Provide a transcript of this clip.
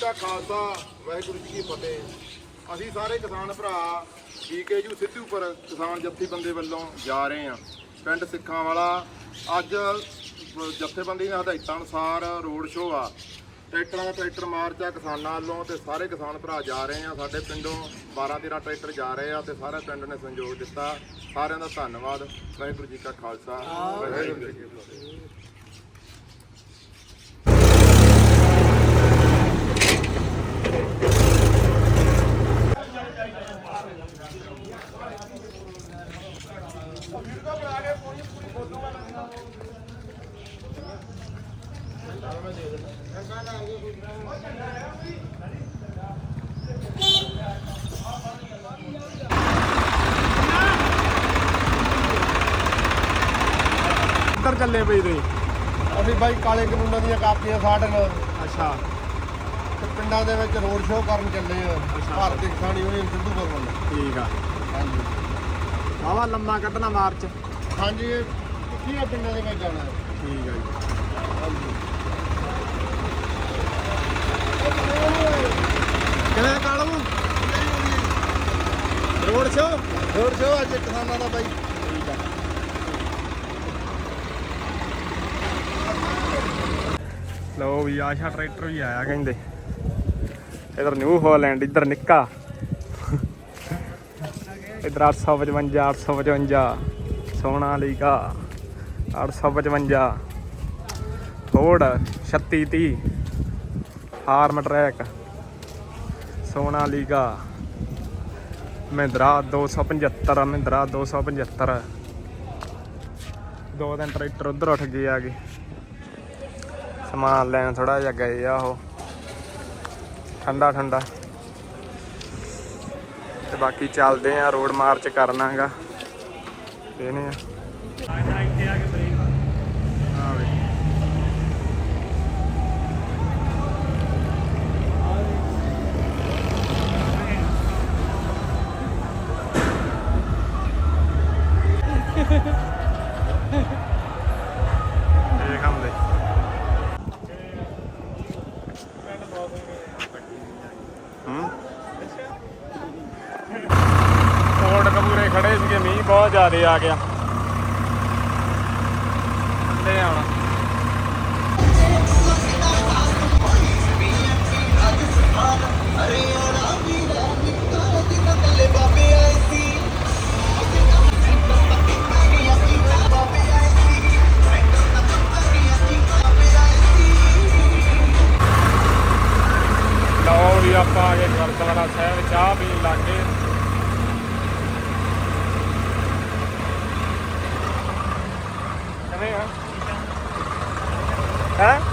ਕਾ ਖਾਲਸਾ, ਵਾਹਿਗੁਰੂ ਜੀ ਕੀ ਫਤਿਹ। ਅਸੀਂ ਸਾਰੇ ਕਿਸਾਨ ਭਰਾ ਜੀਕੇਯੂ ਸਿੱਧੂਪੁਰ ਕਿਸਾਨ ਜਥੇਬੰਦੀ ਵੱਲੋਂ ਜਾ ਰਹੇ ਹਾਂ। ਪਿੰਡ ਸਿੱਖਾਂ ਵਾਲਾ ਅੱਜ ਜਥੇਬੰਦੀ ਦੀਆਂ ਹਦਾਇਤਾਂ ਅਨੁਸਾਰ ਰੋਡ ਸ਼ੋਅ ਆ। ਟਰੈਕਟਰਾਂ ਦਾ ਟਰੈਕਟਰ ਮਾਰਚ ਆ ਕਿਸਾਨਾਂ ਵੱਲੋਂ ਤੇ ਸਾਰੇ ਕਿਸਾਨ ਭਰਾ ਜਾ ਰਹੇ ਆ ਸਾਡੇ ਪਿੰਡੋਂ 12 13 ਟਰੈਕਟਰ ਜਾ ਰਹੇ ਆ ਤੇ ਸਾਰੇ ਪਿੰਡ ਨੇ ਸਹਿਯੋਗ ਦਿੱਤਾ। ਸਾਰਿਆਂ ਦਾ ਧੰਨਵਾਦ। ਵਾਹਿਗੁਰੂ ਜੀ ਕਾ ਖਾਲਸਾ, ਵਾਹਿਗੁਰੂ ਜੀ ਕੀ ਫਤਿਹ। ਕਿੱਧਰ ਚੱਲੇ ਪਈ ਤੁਸੀਂ ਅਸੀਂ ਬਾਈ ਕਾਲੇ ਕਾਨੂੰਨਾਂ ਦੀਆਂ ਕਾਪੀਆਂ ਸਾੜਨ। ਅੱਛਾ। ਤੇ ਪਿੰਡਾਂ ਦੇ ਵਿੱਚ ਰੋਡ ਸ਼ੋਅ ਕਰਨ ਚੱਲੇ ਆ। ਭਾਰਤੀ ਕਿਸਾਨ ਯੂਨੀਅਨ ਸਿੱਧੂਪੁਰ ਵੱਲੋਂ। ਠੀਕ ਆ। ਹਾਂਜੀ। ਵਾਵਾ ਲੰਮਾ ਕੱਢਣਾ ਮਾਰਚ। ਹਾਂਜੀ ਇਹ ਕੀ ਆ ਪਿੰਡਾਂ ਦੇ ਵਿੱਚ ਜਾਣਾ? ਹੈ ਠੀਕ ਆ ਜੀ। ਕਿਵੇਂ ਕਾਲੂ? ਰੋਡ ਸ਼ੋ ਰੋਡ ਸ਼ੋਅ ਅੱਜ ਕਿਸਾਨਾਂ ਦਾ ਬਾਈ। ਲਓ ਵੀ ਆਸ਼ਾ ਟਰੈਕਟਰ ਵੀ ਆਇਆ ਕਹਿੰਦੇ। ਇਧਰ ਨਿਊ ਹਾਲੈਂਡ ਇਧਰ ਨਿੱਕਾ। ਇਧਰ 855 855 ਸੋਨਾ ਲੀਗਾ 855 ਫੋਰਡ 3630 ਹਾਰਮ ਟਰੈਕ ਸੋਨਾ ਲੀਗਾ ਮਹਿੰਦਰਾ 275 ਮਹਿੰਦਰਾ 275 ਦੋ ਦਿਨ ਟਰੈਕਟਰ ਉਧਰ ਉੱਠ ਗਏ ਆ ਗਏ ਸਮਾਨ ਲੈਣ ਥੋੜਾ ਜਿਹਾ ਗਏ ਆ ਉਹ। ਠੰਡਾ ਠੰਡਾ। ਤੇ ਬਾਕੀ ਚੱਲਦੇ ਆ ਰੋਡ ਮਾਰਚ ਕਰਨਾ 别那样。ਖੜੇ ਸੀਗੇ, ਮੀਂਹ ਬਹੁਤ ਜ਼ਿਆਦੇ ਆ ਗਿਆ। ਠੰਡੇ ਆਉਣਾ ਲਓ ਵੀ ਆਪਾਂ ਆ ਗਏ ਗੁਰਦੁਆਰਾ ਸਾਹਿਬ, ਚਾਹ ਪੀਣ ਲੱਗੇ Ne ya? Ha?